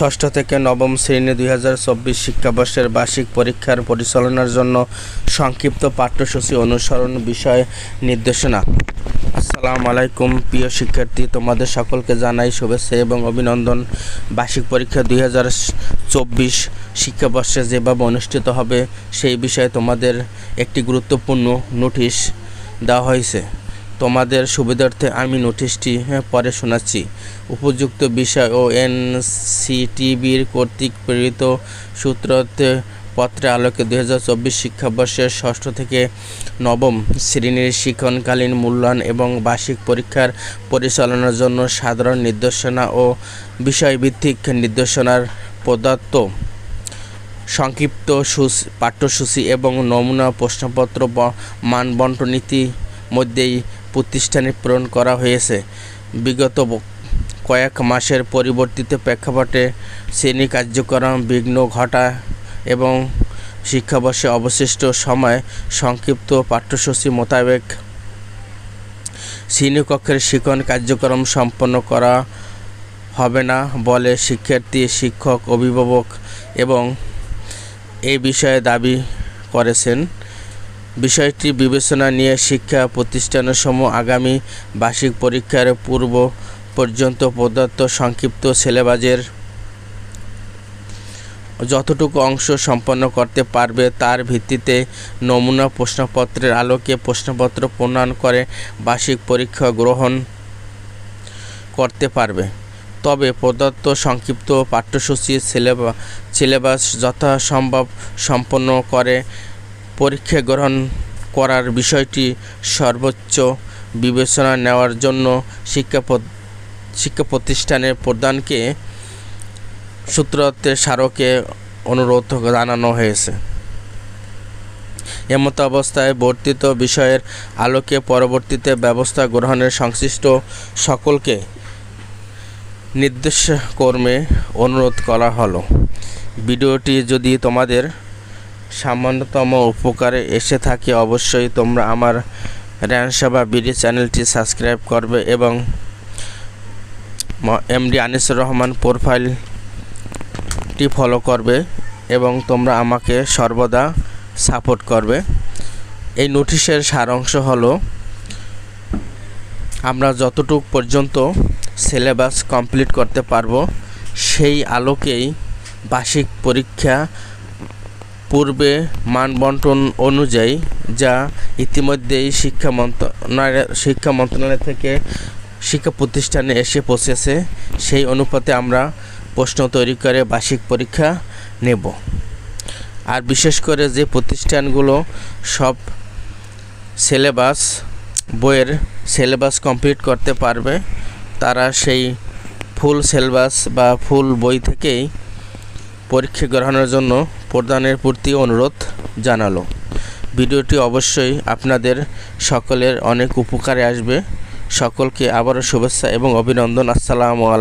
ষষ্ঠ থেকে নবম শ্রেণি দুই হাজার চব্বিশ শিক্ষাবর্ষের বার্ষিক পরীক্ষার পরিচালনার জন্য সংক্ষিপ্ত পাঠ্যসূচি অনুসরণ বিষয় নির্দেশনা। আসসালামু আলাইকুম, প্রিয় শিক্ষার্থী, তোমাদের সকলকে জানাই শুভেচ্ছা এবং অভিনন্দন। বার্ষিক পরীক্ষা দুই হাজার চব্বিশ শিক্ষাবর্ষে যেভাবে অনুষ্ঠিত হবে, সেই বিষয়ে তোমাদের একটি গুরুত্বপূর্ণ নোটিশ দেওয়া হয়েছে। তোমাদের সুবিধার্থে আমি নোটিশটি হ্যাঁ, পরে শোনাচ্ছি। উপযুক্ত বিষয় ও এনসিটিবির কর্তৃক প্রেরিত সূত্রতে পত্রে আলোকে দু হাজার চব্বিশ শিক্ষাবর্ষের ষষ্ঠ থেকে নবম শ্রেণির শিক্ষণকালীন মূল্যায়ন এবং বার্ষিক পরীক্ষার পরিচালনার জন্য সাধারণ নির্দেশনা ও বিষয়ভিত্তিক নির্দেশনার প্রদত্ত সংক্ষিপ্ত সূচ- পাঠ্যসূচি এবং নমুনা প্রশ্নপত্র ব- মানবন্টন নীতি মধ্যেই প্রতিষ্ঠানে প্রেরণ করা হয়েছে। বিগত কয়েক মাসের পরিবর্তিত প্রেক্ষাপটে শ্রেণি কার্যক্রম বিঘ্ন ঘটা এবং শিক্ষাবর্ষে অবশিষ্ট সময় সংক্ষিপ্ত পাঠ্যসূচি মোতাবেক শ্রেণীকক্ষের শিক্ষণ কার্যক্রম সম্পন্ন করা হবে না বলে শিক্ষার্থী, শিক্ষক, অভিভাবক এবং এই বিষয়ে দাবি করেছেন। বিষয়টি বিবেচনা নিয়ে শিক্ষা প্রতিষ্ঠানসমূহ আগামী বার্ষিক পরীক্ষার পূর্ব পর্যন্ত প্রদত্ত সংক্ষিপ্ত সিলেবাসের যতটুকু অংশ সম্পন্ন করতে পারবে তার ভিত্তিতে নমুনা প্রশ্নপত্রের আলোকে প্রশ্নপত্র প্রণয়ন করে বার্ষিক পরীক্ষা গ্রহণ করতে পারবে। তবে প্রদত্ত সংক্ষিপ্ত পাঠ্যসূচির সিলেবাস সিলেবাস যথাসম্ভব সম্পন্ন করে পরীক্ষা গ্রহণ করার বিষয়টি সর্বোচ্চ বিবেচনা নেওয়ার জন্য শিক্ষা শিক্ষা প্রতিষ্ঠানের প্রধানকে সূত্রতে স্মারকে অনুরোধ জানানো হয়েছে। এমত অবস্থায় বর্ধিত বিষয়ের আলোকে পরবর্তীতে ব্যবস্থা গ্রহণের সংশ্লিষ্ট সকলকে নির্দেশ কর্মে অনুরোধ করা হলো। ভিডিওটি যদি তোমাদের সামান্যতম উপকারে এসে থাকে, অবশ্যই তোমরা আমার র্যানসভা বিডি চ্যানেলটি সাবস্ক্রাইব করবে এবং এমডি আনিসুর রহমান প্রোফাইলটি ফলো করবে এবং তোমরা আমাকে সর্বদা সাপোর্ট করবে। এই নোটিশের সারাংশ হলো, আমরা যতটুক পর্যন্ত সিলেবাস কমপ্লিট করতে পারব, সেই আলোকেই বার্ষিক পরীক্ষা পূর্বে মানবন্টন অনুযায়ী যা ইতিমধ্যেই শিক্ষা মন্ত্রণালয় শিক্ষা মন্ত্রণালয় থেকে শিক্ষা প্রতিষ্ঠানে এসে পৌঁছেছে, সেই অনুপাতে আমরা প্রশ্ন তৈরি করে বার্ষিক পরীক্ষা নেব। আর বিশেষ করে যে প্রতিষ্ঠানগুলো সব সিলেবাস, বইয়ের সিলেবাস কমপ্লিট করতে পারবে, তারা সেই ফুল সিলেবাস বা ফুল বই থেকেই পরীক্ষা গ্রহণের জন্য প্রদানের প্রতি অনুরোধ জানালো। ভিডিওটি অবশ্যই আপনাদের সকলের অনেক উপকারে আসবে। সকলকে আবারও শুভেচ্ছা এবং অভিনন্দন। আসসালামু আলাইকুম।